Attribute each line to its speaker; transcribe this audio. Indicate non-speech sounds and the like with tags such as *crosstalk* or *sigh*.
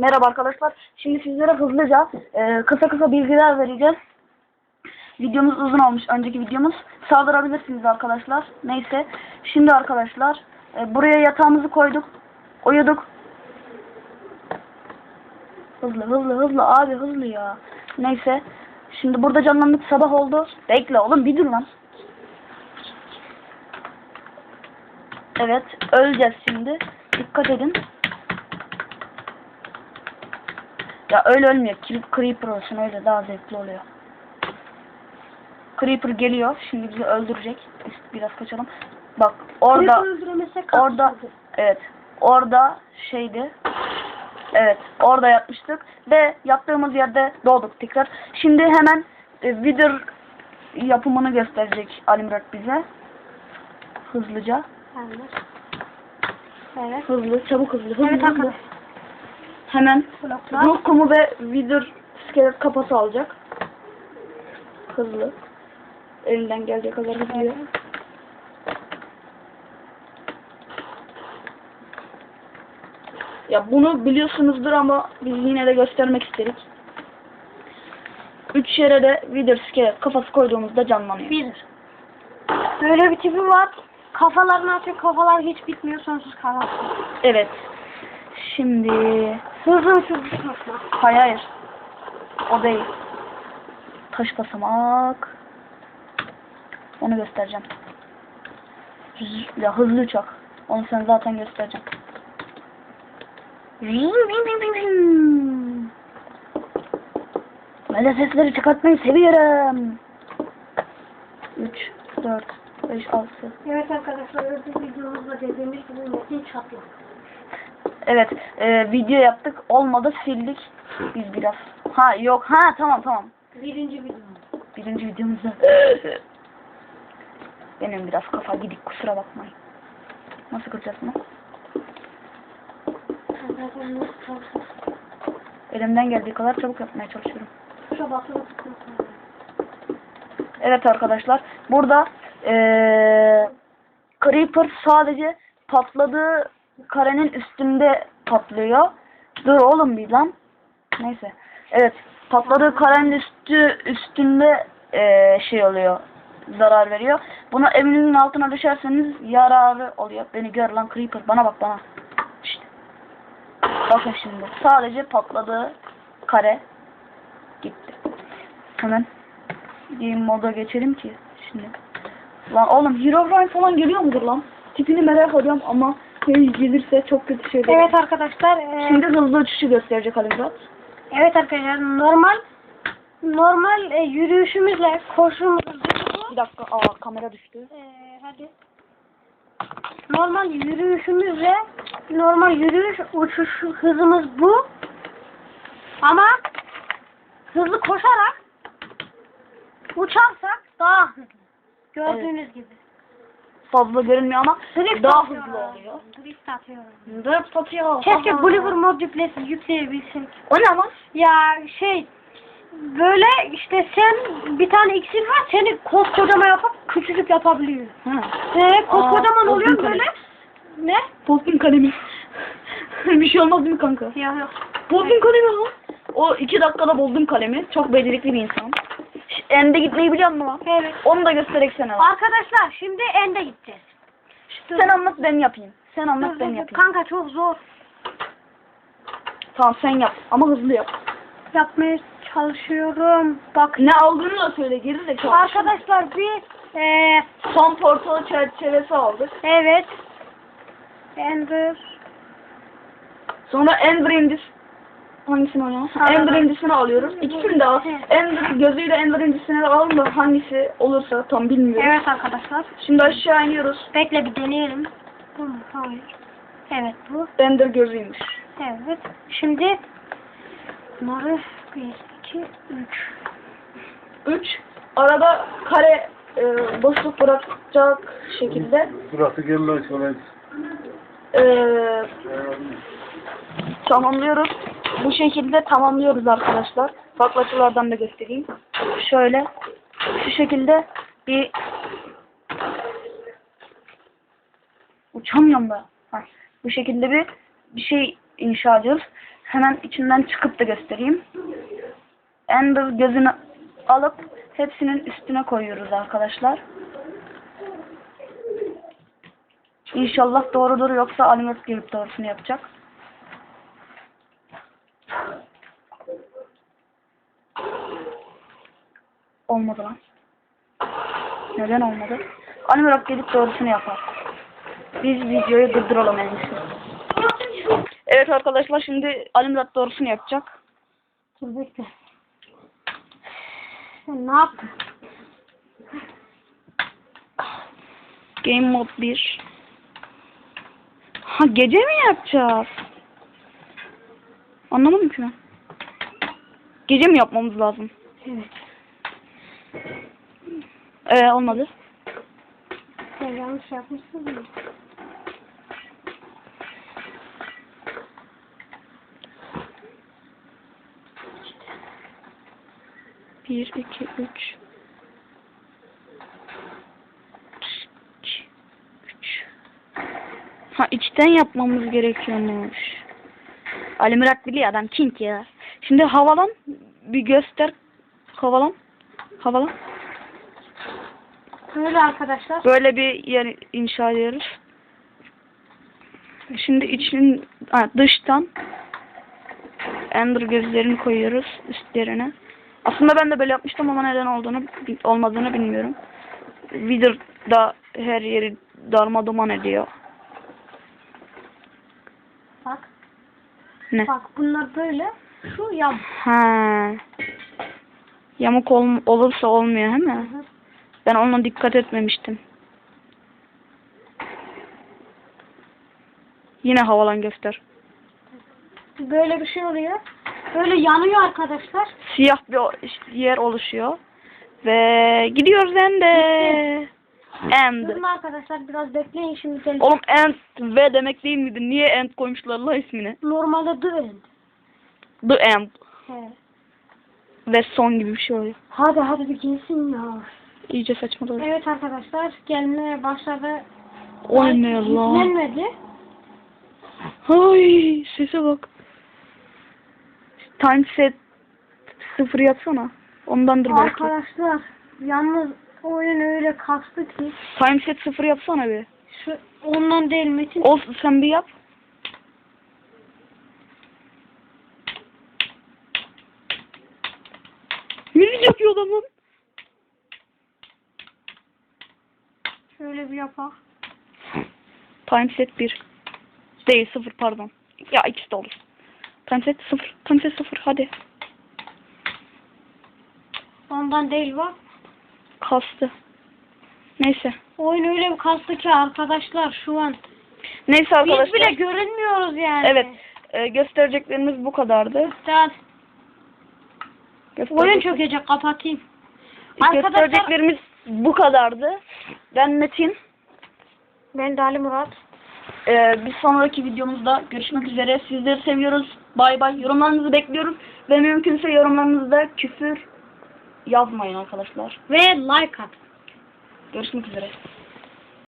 Speaker 1: Merhaba arkadaşlar. Şimdi sizlere hızlıca e, kısa kısa bilgiler vereceğiz. Videomuz uzun olmuş. Önceki videomuz. Saldırabilirsiniz arkadaşlar. Neyse. Şimdi arkadaşlar e, buraya yatağımızı koyduk. Uyuduk. Hızlı hızlı hızlı abi hızlı ya. Neyse. Şimdi burada canlandık sabah oldu. Bekle oğlum bir dur lan. Evet öleceğiz şimdi. Dikkat edin. Ya öyle ölmüyor. Cre- Creeper olsun öyle daha zevkli oluyor. Creeper geliyor. Şimdi bizi öldürecek. Biraz kaçalım. Bak orada orada evet orada şeydi. Evet orada yatmıştık ve yattığımız yerde doğduk tekrar. Şimdi hemen e, Wither yapımını gösterecek Ali Murat bize. Hızlıca.
Speaker 2: Evet. Evet.
Speaker 1: Hızlı, çabuk hızlı, hızlı.
Speaker 2: Evet
Speaker 1: hızlı. Hemen ruh kumu ve Wither iskelet kafası alacak. Hızlı. Elinden gelecek kadar hızlı. Ya bunu biliyorsunuzdur ama biz yine de göstermek istedik. Üç yere de Wither iskelet kafası koyduğumuzda canlanıyor.
Speaker 2: Bir. Böyle bir tipi var. Kafalarını atıyor. Kafalar hiç bitmiyor. Sonsuz kalan.
Speaker 1: Evet. Şimdi...
Speaker 2: Hızlı uçurucu takma.
Speaker 1: Hayır hayır. O değil. Taş basamak. Onu göstereceğim. Ya hızlı uçak. Onu sen zaten göstereceğim. Böyle sesleri çıkartmayı seviyorum. 3, 4, 5, 6.
Speaker 2: Evet arkadaşlar. Öbür videomuzda dediğimiz gibi metin çatlak.
Speaker 1: Evet, e, video yaptık. Olmadı sildik. Biz biraz. Ha yok. Ha tamam tamam.
Speaker 2: Birinci videomuz.
Speaker 1: Birinci videomuzda. Benim biraz kafa gidik kusura bakmayın. Nasıl kıracağız bunu? Elimden geldiği kadar çabuk yapmaya çalışıyorum. Evet arkadaşlar. Burada eee Creeper sadece patladığı karenin üstünde patlıyor. Dur oğlum bir lan. Neyse. Evet. Patladığı karenin üstü üstünde eee, şey oluyor. Zarar veriyor. Bunu evinizin altına düşerseniz yararı oluyor. Beni gör lan Creeper. Bana bak bana. Şşt. Bakın şimdi. Sadece patladığı kare gitti. Hemen game moda geçelim ki şimdi. Lan oğlum Herobrine falan geliyor mudur lan? Tipini merak ediyorum ama hey, gelirse çok kötü şeyler.
Speaker 2: Evet arkadaşlar. e,
Speaker 1: Şimdi hızlı uçuşu gösterecek Ali Murat.
Speaker 2: Evet arkadaşlar normal normal e, yürüyüşümüzle koşumuzla
Speaker 1: Bir dakika aa kamera düştü.
Speaker 2: e, hadi normal yürüyüşümüzle normal yürüyüş uçuş hızımız bu ama hızlı koşarak uçarsak daha hızlı gördüğünüz gibi
Speaker 1: Fazla görünmüyor ama
Speaker 2: Drift
Speaker 1: daha
Speaker 2: atıyorum.
Speaker 1: hızlı oluyor.
Speaker 2: Drift atıyorum.
Speaker 1: Drift atıyor.
Speaker 2: Keşke
Speaker 1: Aha.
Speaker 2: Gulliver mod yüklesi yükleyebilsek.
Speaker 1: O ne lan?
Speaker 2: Ya şey böyle işte sen bir tane iksir var seni koskocaman yapıp küçücük yapabiliyor.
Speaker 1: Ha.
Speaker 2: He koskocaman
Speaker 1: Aa,
Speaker 2: oluyor böyle. Ne?
Speaker 1: Postun kalemi. *laughs* bir şey olmaz değil mi kanka?
Speaker 2: Ya yok.
Speaker 1: Buldum kalemi lan. O iki dakikada buldum kalemi. Çok becerikli bir insan. Ende gitmeyi biliyor musun?
Speaker 2: Evet.
Speaker 1: Onu da göstererek sana. lan.
Speaker 2: Arkadaşlar şimdi ende gideceğiz.
Speaker 1: Sen anlat ben yapayım. Sen
Speaker 2: Dur,
Speaker 1: anlat
Speaker 2: dur,
Speaker 1: ben
Speaker 2: dur.
Speaker 1: yapayım.
Speaker 2: Kanka çok zor.
Speaker 1: Tamam sen yap ama hızlı yap.
Speaker 2: Yapmaya çalışıyorum. Bak
Speaker 1: Ne aldığını da söyle geri de çok.
Speaker 2: arkadaşlar bir eee
Speaker 1: Son portalı çerçevesi aldık.
Speaker 2: evet Ender
Speaker 1: Sonra Ender Indis. Hangisini alalım?
Speaker 2: Alalım.
Speaker 1: Ender Indis'ini alıyoruz. İkisini de al. Ender gözüyle Ender Indis'ini de alalım da hangisi olursa tam bilmiyorum.
Speaker 2: Evet arkadaşlar.
Speaker 1: Şimdi aşağı iniyoruz.
Speaker 2: Bekle bir deneyelim. Bu mu? Hayır. Evet bu.
Speaker 1: Ender gözüymüş.
Speaker 2: Evet. Şimdi bunları 1, 2, 3.
Speaker 1: 3. Arada kare e, boşluk bırakacak şekilde
Speaker 3: Burası gelme şöyle.
Speaker 1: e, tamamlıyoruz. Bu şekilde tamamlıyoruz arkadaşlar. Farklı açılardan da göstereyim. Şöyle şu şekilde bir uçamıyorum da. Ha, bu şekilde bir bir şey inşa ediyoruz. hemen içinden çıkıp da göstereyim. Ender gözünü alıp hepsinin üstüne koyuyoruz arkadaşlar. İnşallah doğrudur yoksa Alimet gelip doğrusunu yapacak. Olmadı lan. Neden olmadı? Alimet gelip doğrusunu yapar. Biz videoyu durduralım en iyisi. Evet arkadaşlar şimdi Murat doğrusunu yapacak.
Speaker 2: Dur bekle. Sen ne yaptın?
Speaker 1: Game Mode 1. Ha gece mi yapacağız? Anlamadım ki ben. Gece mi yapmamız lazım?
Speaker 2: Evet.
Speaker 1: Ee olmadı.
Speaker 2: Sen yanlış yapmışsın mı?
Speaker 1: Bir, iki, üç. İki, üç. Ha içten yapmamız gerekiyormuş. Ali Murat biliyor adam king ya. Şimdi havalan bir göster. Havalan. Havalan.
Speaker 2: Böyle arkadaşlar.
Speaker 1: Böyle bir yer inşa ediyoruz. Şimdi için ha, dıştan Ender gözlerini koyuyoruz üstlerine. Aslında ben de böyle yapmıştım ama neden olduğunu olmadığını bilmiyorum. Wither da her yeri darma duman ediyor.
Speaker 2: Bak.
Speaker 1: Ne?
Speaker 2: Bak bunlar böyle. Şu yam.
Speaker 1: Ha. Yamuk ol, olursa olmuyor değil mi? Ben ona dikkat etmemiştim. Yine havalan göster.
Speaker 2: Böyle bir şey oluyor. Böyle yanıyor arkadaşlar.
Speaker 1: Siyah bir yer oluşuyor. Ve gidiyoruz End'e. End.
Speaker 2: Durun arkadaşlar biraz bekleyin şimdi gelecek.
Speaker 1: Oğlum End V demek değil miydi? Niye End koymuşlar la ismini?
Speaker 2: Normalde dön.
Speaker 1: The End.
Speaker 2: He.
Speaker 1: Ve son gibi bir şey oluyor.
Speaker 2: Hadi hadi bir gelsin ya.
Speaker 1: İyice saçmaladı.
Speaker 2: Evet arkadaşlar gelmeye başladı.
Speaker 1: Oynuyor lan.
Speaker 2: Yüklenmedi.
Speaker 1: Ay sese bak. Time set sıfır yapsana. Ondandır belki.
Speaker 2: Arkadaşlar yalnız oyun öyle kastı ki
Speaker 1: Time set sıfır yapsana bir.
Speaker 2: şu ondan değil Metin.
Speaker 1: Olsun sen bir yap. Müzik yapıyor adamın.
Speaker 2: Şöyle bir yapak.
Speaker 1: Time set 1. Değil 0 pardon. Ya ikisi de olur. Time set 0. Time set 0 hadi.
Speaker 2: Ondan değil bak.
Speaker 1: Kastı. Neyse.
Speaker 2: Oyun öyle bir kastı ki arkadaşlar şu an.
Speaker 1: Neyse arkadaşlar.
Speaker 2: Biz bile görünmüyoruz yani.
Speaker 1: Evet. e, göstereceklerimiz bu kadardı. Gösterecek-
Speaker 2: Oyun çökecek kapatayım. Arkadaşlar
Speaker 1: Göstereceklerimiz bu kadardı. Ben Metin.
Speaker 2: ben de Ali Murat.
Speaker 1: Ee, bir sonraki videomuzda görüşmek üzere. Sizleri seviyoruz. Bay bay. Yorumlarınızı bekliyoruz. Ve mümkünse yorumlarınızda küfür yazmayın arkadaşlar.
Speaker 2: Ve like at.
Speaker 1: Görüşmek üzere.